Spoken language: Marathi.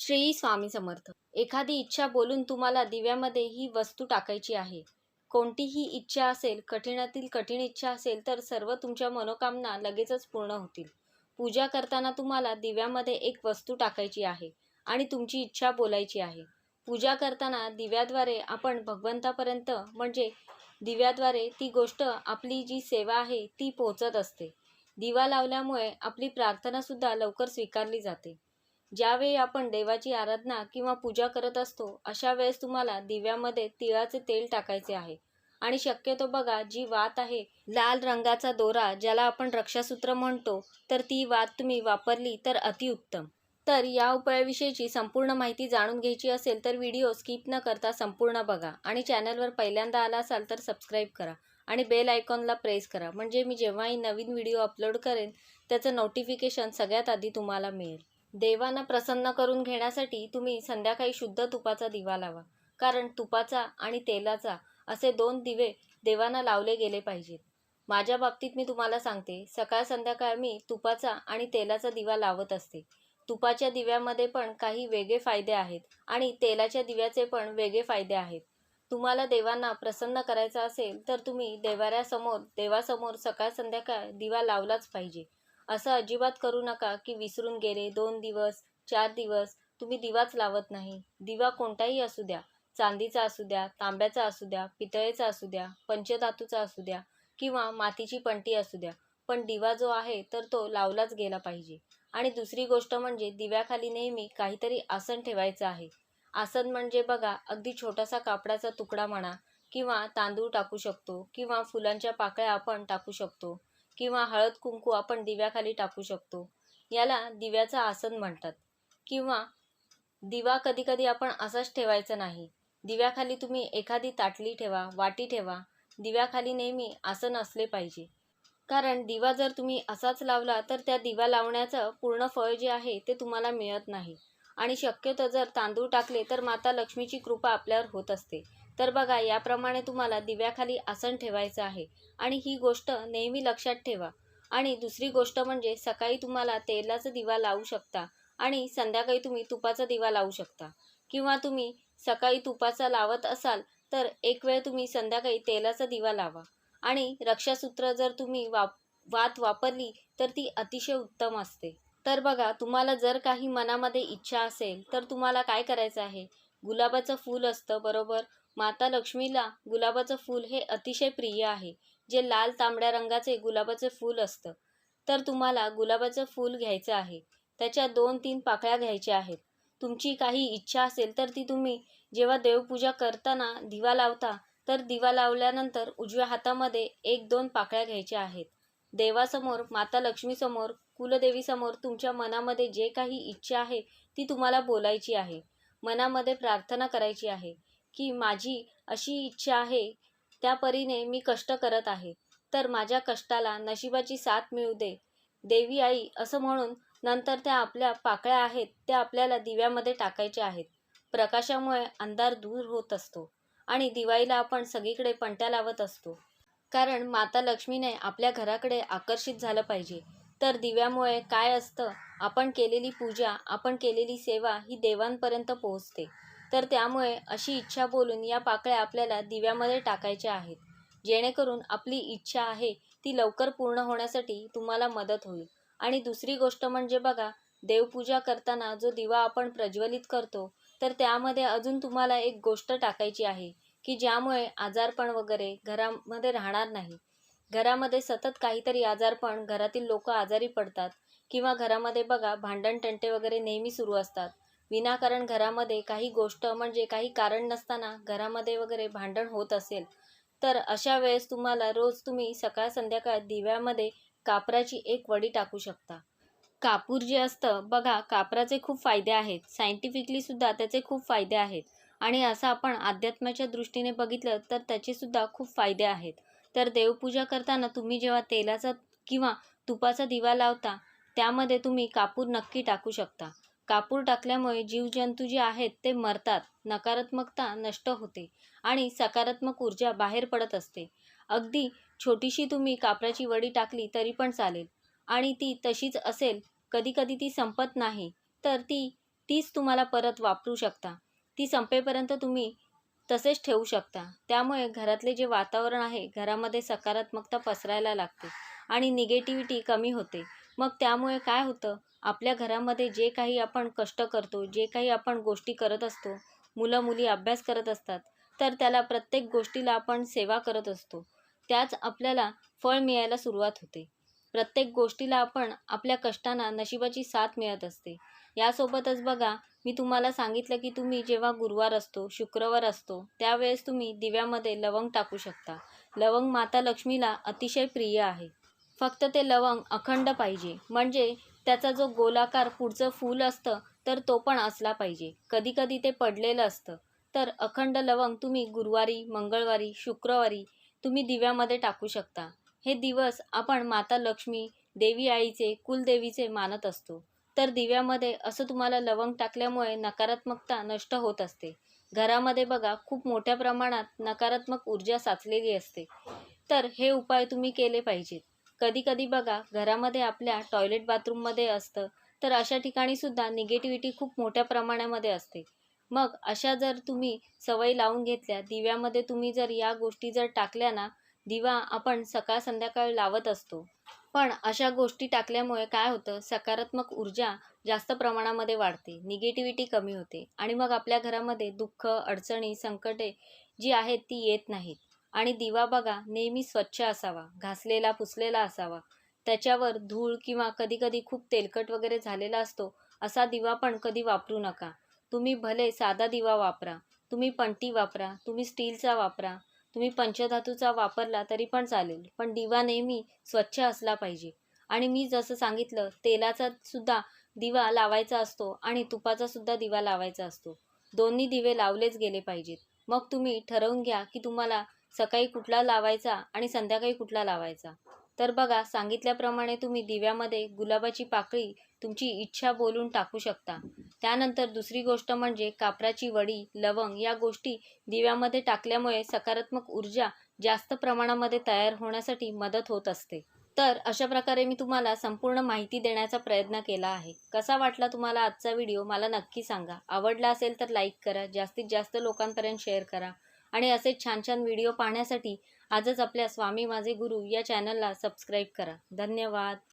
श्री स्वामी समर्थ. एखादी इच्छा बोलून तुम्हाला दिव्यामध्ये ही वस्तू टाकायची आहे. कोणतीही इच्छा असेल कठीणातील कठीण इच्छा असेल तर सर्व तुमच्या मनोकामना लगेचच पूर्ण होतील. पूजा करताना तुम्हाला दिव्यामध्ये एक वस्तू टाकायची आहे आणि तुमची इच्छा बोलायची आहे. पूजा करताना दिव्याद्वारे आपण भगवंतापर्यंत म्हणजे दिव्याद्वारे ती गोष्ट आपली जी सेवा आहे ती पोहोचत असते. दिवा लावल्यामुळे आपली प्रार्थनासुद्धा लवकर स्वीकारली जाते. ज्यावेळी आपण देवाची आराधना किंवा पूजा करत असतो अशा वेळेस तुम्हाला दिव्यामध्ये तिळाचे तेल टाकायचे आहे. आणि शक्यतो बघा जी वात आहे लाल रंगाचा दोरा ज्याला आपण रक्षासूत्र म्हणतो तर ती वात तुम्ही वापरली तर अतिउत्तम. तर या उपायाविषयीची संपूर्ण माहिती जाणून घ्यायची असेल तर व्हिडिओ स्किप न करता संपूर्ण बघा. आणि चॅनलवर पहिल्यांदा आला असाल तर सबस्क्राईब करा. आणि बेल आयकॉनला प्रेस करा. म्हणजे मी जेव्हाही नवीन व्हिडिओ अपलोड करेन त्याचं नोटिफिकेशन सगळ्यात आधी तुम्हाला मिळेल. देवांना प्रसन्न करून घेण्यासाठी तुम्ही संध्याकाळी शुद्ध तुपाचा दिवा लावा. कारण तुपाचा आणि तेलाचा असे दोन दिवे देवांना लावले गेले पाहिजेत. माझ्या बाबतीत मी तुम्हाला सांगते सकाळ संध्याकाळ मी तुपाचा आणि तेलाचा दिवा लावत असते. तुपाच्या दिव्यामध्ये पण काही वेगळे फायदे आहेत आणि तेलाच्या दिव्याचे पण वेगळे फायदे आहेत. तुम्हाला देवांना प्रसन्न करायचं असेल तर तुम्ही देवाऱ्यासमोर देवासमोर सकाळ संध्याकाळ दिवा लावलाच पाहिजे. असं अजिबात करू नका की विसरून गेले दोन दिवस चार दिवस. तुम्ही दिवाच लावत नाही. दिवा कोणताही असू द्या. चांदीचा असू द्या तांब्याचा असू द्या पितळेचा असू द्या पंचधातूचा असू द्या किंवा मातीची पंटी असू द्या. पण दिवा जो आहे तर तो लावलाच गेला पाहिजे. आणि दुसरी गोष्ट म्हणजे दिव्याखाली नेहमी काहीतरी आसन ठेवायचं आहे. आसन म्हणजे बघा अगदी छोटासा कापडाचा तुकडा म्हणा किंवा तांदूळ टाकू शकतो किंवा फुलांच्या पाकळ्या आपण टाकू शकतो. किंवा हळद कुंकू आपण दिव्याखाली टाकू शकतो. याला दिव्याचं आसन म्हणतात. किंवा दिवा कधी कधी आपण असाच ठेवायचा नाही. दिव्याखाली तुम्ही एखादी ताटली ठेवा वाटी ठेवा. दिव्याखाली नेहमी आसन असले पाहिजे. कारण दिवा जर तुम्ही असाच लावला तर त्या दिवा लावण्याचं पूर्ण फळ जे आहे ते तुम्हाला मिळत नाही. आणि शक्यतो जर तांदूळ टाकले तर माता लक्ष्मीची कृपा आपल्यावर होत असते. तर बघा याप्रमाणे तुम्हाला दिव्याखाली आसन ठेवायचं आहे. आणि ही गोष्ट नेहमी लक्षात ठेवा. आणि दुसरी गोष्ट म्हणजे सकाळी तुम्हाला तेलाचा दिवा लावू शकता आणि संध्याकाळी तुम्ही तुपाचा दिवा लावू शकता. किंवा तुम्ही सकाळी तुपाचा लावत असाल तर एक वेळ तुम्ही संध्याकाळी तेलाचा दिवा लावा. आणि रक्षासूत्र जर तुम्ही वाप वात वापरली तर ती अतिशय उत्तम असते. तर बघा तुम्हाला जर काही मनामध्ये इच्छा असेल तर तुम्हाला काय करायचं आहे? गुलाबाचं फूल असतं बरोबर? माता लक्ष्मीला गुलाबाचं फूल हे अतिशय प्रिय आहे जे लाल तांबड्या रंगाचे गुलाबाचे फूल असतं. तर तुम्हाला गुलाबाचं फूल घ्यायचं आहे. त्याच्या दोन तीन पाकळ्या घ्यायच्या आहेत. तुमची काही इच्छा असेल तर ती तुम्ही जेव्हा देवपूजा करताना दिवा लावता तर दिवा लावल्यानंतर उजव्या हातामध्ये एक दोन पाकळ्या घ्यायच्या आहेत. देवासमोर माता लक्ष्मीसमोर कुलदेवीसमोर तुमच्या मनामध्ये जे काही इच्छा आहे ती तुम्हाला बोलायची आहे. मनामध्ये प्रार्थना करायची आहे. की माझी अशी इच्छा आहे त्या परीने मी कष्ट करत आहे. तर माझ्या कष्टाला नशिबाची साथ मिळू दे. देवी आई असं म्हणून नंतर त्या आपल्या पाकळ्या आहेत त्या आपल्याला दिव्यामध्ये टाकायच्या आहेत. प्रकाशामुळे अंधार दूर होत असतो आणि दिवाळीला आपण सगळीकडे पणत्या लावत असतो. कारण माता लक्ष्मीने आपल्या घराकडे आकर्षित झालं पाहिजे. तर दिव्यामुळे काय असतं? आपण केलेली पूजा आपण केलेली सेवा ही देवांपर्यंत पोहोचते. तर त्यामुळे अशी इच्छा बोलून या पाकळ्या आपल्याला दिव्यामध्ये टाकायच्या आहेत. जेणेकरून आपली इच्छा आहे ती लवकर पूर्ण होण्यासाठी तुम्हाला मदत होईल. आणि दुसरी गोष्ट म्हणजे बघा देवपूजा करताना जो दिवा आपण प्रज्वलित करतो तर त्यामध्ये अजून तुम्हाला एक गोष्ट टाकायची आहे की ज्यामुळे आजारपण वगैरे घरामध्ये राहणार नाही. घरामध्ये सतत काहीतरी आजारपण घरातील लोक आजारी पडतात किंवा घरामध्ये बघा भांडण टंटे वगैरे नेहमी सुरू असतात. विनाकारण घरामध्ये काही गोष्ट म्हणजे काही कारण नसताना घरामध्ये वगैरे भांडण होत असेल तर अशा वेळेस तुम्हाला रोज तुम्ही सकाळ संध्याकाळ दिव्यामध्ये कापराची एक वडी टाकू शकता. कापूर जे असतं बघा कापराचे खूप फायदे आहेत. सायंटिफिकली सुद्धा त्याचे खूप फायदे आहेत. आणि असं आपण अध्यात्माच्या दृष्टीने बघितलं तर त्याचेसुद्धा खूप फायदे आहेत. तर देवपूजा करताना तुम्ही जेव्हा तेलाचा किंवा तुपाचा दिवा लावता त्यामध्ये तुम्ही कापूर नक्की टाकू शकता. कापूर टाकल्यामुळे जीवजंतू जे आहेत ते मरतात. नकारात्मकता नष्ट होते आणि सकारात्मक ऊर्जा बाहेर पडत असते. अगदी छोटीशी तुम्ही कापराची वडी टाकली तरी पण चालेल. आणि ती तशीच असेल कधीकधी ती संपत नाही तर ती तीच तुम्हाला परत वापरू शकता. ती संपेपर्यंत तुम्ही तसेच ठेवू शकता. त्यामुळे घरातले जे वातावरण आहे घरामध्ये सकारात्मकता पसरायला लागते आणि निगेटिव्हिटी कमी होते. मग त्यामुळे काय होतं? आपल्या घरामध्ये जे काही आपण कष्ट करतो जे काही आपण गोष्टी करत असतो मुलं मुली अभ्यास करत असतात तर त्याला प्रत्येक गोष्टीला आपण सेवा करत असतो. त्याच आपल्याला फळ मिळायला सुरुवात होते. प्रत्येक गोष्टीला आपण आपल्या कष्टांना नशिबाची साथ मिळत असते. यासोबतच बघा मी तुम्हाला सांगितलं की तुम्ही जेव्हा गुरुवार असतो शुक्रवार असतो त्यावेळेस तुम्ही दिव्यामध्ये लवंग टाकू शकता. लवंग माता लक्ष्मीला अतिशय प्रिय आहे. फक्त ते लवंग अखंड पाहिजे. म्हणजे त्याचा जो गोलाकार पुढचं फूल असतं तर तो पण असला पाहिजे. कधीकधी ते पडलेलं असतं. तर अखंड लवंग तुम्ही गुरुवारी मंगळवारी शुक्रवारी तुम्ही दिव्यामध्ये टाकू शकता. हे दिवस आपण माता लक्ष्मी देवी आईचे कुलदेवीचे मानत असतो. तर दिव्यामध्ये असं तुम्हाला लवंग टाकल्यामुळे नकारात्मकता नष्ट होत असते. घरामध्ये बघा खूप मोठ्या प्रमाणात नकारात्मक ऊर्जा साचलेली असते. तर हे उपाय तुम्ही केले पाहिजेत. कधी कधी बघा घरामध्ये आपल्या टॉयलेट बाथरूममध्ये असतं तर अशा ठिकाणी सुद्धा निगेटिव्हिटी खूप मोठ्या प्रमाणामध्ये असते. मग अशा जर तुम्ही सवयी लावून घेतल्या दिव्यामध्ये तुम्ही जर या गोष्टी जर टाकल्या ना दिवा आपण सकाळ संध्याकाळ लावत असतो. पण अशा गोष्टी टाकल्यामुळे काय होतं सकारात्मक ऊर्जा जास्त प्रमाणामध्ये वाढते निगेटिव्हिटी कमी होते आणि मग आपल्या घरामध्ये दुःख अडचणी संकटे जी आहेत ती येत नाहीत. आणि दिवा बघा नेहमी स्वच्छ असावा घासलेला पुसलेला असावा. त्याच्यावर धूळ किंवा कधीकधी खूप तेलकट वगैरे झालेला असतो असा दिवा पण कधी वापरू नका. तुम्ही भले साधा दिवा वापरा तुम्ही पंटी वापरा तुम्ही स्टीलचा वापरा तुम्ही पंचधातूचा वापरला तरी पण चालेल पण दिवा नेहमी स्वच्छ असला पाहिजे. आणि मी जसं सांगितलं तेलाचा सुद्धा दिवा लावायचा असतो आणि तुपाचा सुद्धा दिवा लावायचा असतो. दोन्ही दिवे लावलेच गेले पाहिजेत. मग तुम्ही ठरवून घ्या की तुम्हाला सकाळी कुठला लावायचा आणि संध्याकाळी कुठला लावायचा? तर बघा सांगितल्याप्रमाणे तुम्ही दिव्यामध्ये गुलाबाची पाकळी तुमची इच्छा बोलून टाकू शकता. त्यानंतर दुसरी गोष्ट म्हणजे कापराची वडी लवंग या गोष्टी दिव्यामध्ये टाकल्यामुळे सकारात्मक ऊर्जा जास्त प्रमाणामध्ये तयार होण्यासाठी मदत होत असते. तर अशा प्रकारे मी तुम्हाला संपूर्ण माहिती देण्याचा प्रयत्न केला आहे. कसा वाटला तुम्हाला आजचा व्हिडिओ? मला नक्की सांगा. आवडला असेल तर लाईक करा. जास्तीत जास्त लोकांपर्यंत शेअर करा. आणि असे छान छान व्हिडिओ पाहण्यासाठी आजच आपल्या स्वामी माझे गुरु या चॅनलला सबस्क्राईब करा. धन्यवाद.